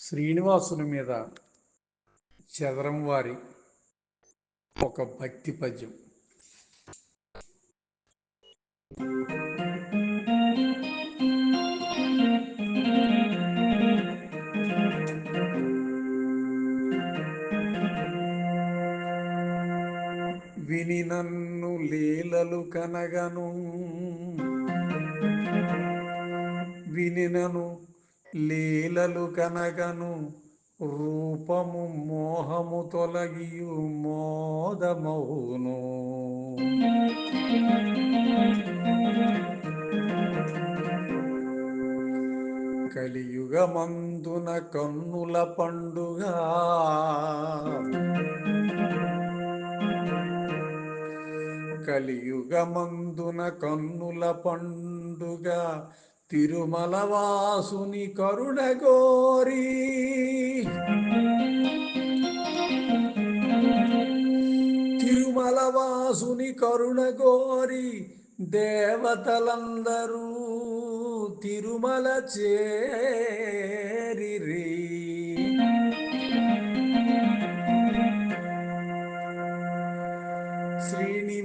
శ్రీనివాసుని మీద చదరం వారి ఒక భక్తి పద్యం. విని నన్ను లీలలు కనగను వినినను లీలలు కనగను రూపము మోహము తొలగియు మోదమౌను. కలియుగమందున కన్నుల పండుగ. కలియుగమందున కన్నుల పండుగ. తిరుమల వాసుని కరుణగోరి తిరుమల వాసుని కరుణగోరి దేవతలందరూ తిరుమల చేరి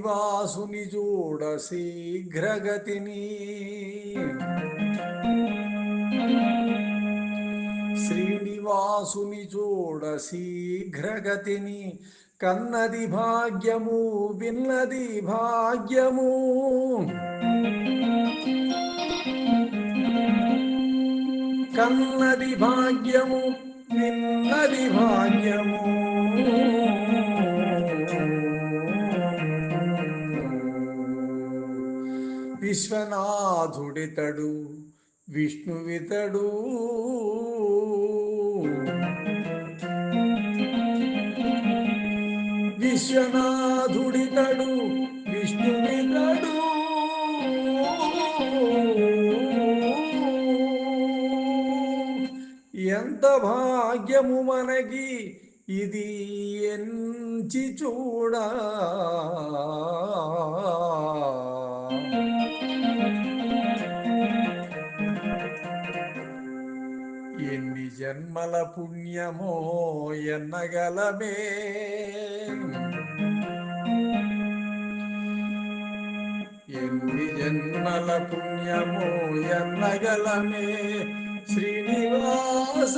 శ్రీనివాసుని చూడ శీఘ్రగతిని. శ్రీనివాసుని చూడ శీఘ్రగతిని. కన్నది భాగ్యము విన్నది భాగ్యము. కన్నది భాగ్యము విన్నది భాగ్యము. విశ్వనాథుడితడు విష్ణువితడు. విశ్వనాథుడితడు విష్ణువితడు. ఎంత భాగ్యము మనకి ఇది ఎంచి చూడా. ఎన్ని జన్మల పుణ్యమో ఎన్నగలమే. ఎన్ని జన్మల పుణ్యమో ఎన్నగలమే. శ్రీనివాస.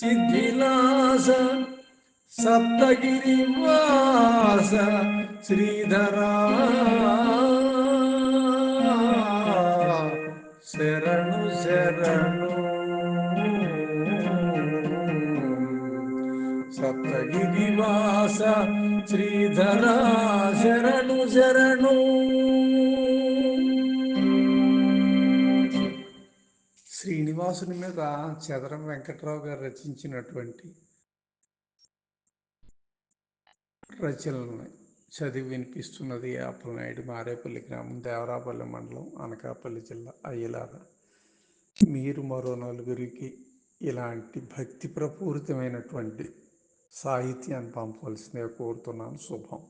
సిద్ధిలాస. సప్తగిరి వాస శ్రీధరా. శరణు శరణు. సప్తగిరి వాస శ్రీధరా. శరణు శరణు. శ్రీనివాసుని మీద చదరం వెంకట్రావు గారు రచించినటువంటి రచనలను చదివి వినిపిస్తున్నది ఆపలనాయుడు మారేపల్లి గ్రామం దేవరాపల్లి మండలం అనకాపల్లి జిల్లా అయ్యలార మీరు మరో నలుగురికి ఇలాంటి భక్తి ప్రపూరితమైనటువంటి సాహిత్యాన్ని పంపవలసిందే కోరుతున్నాను. శుభం.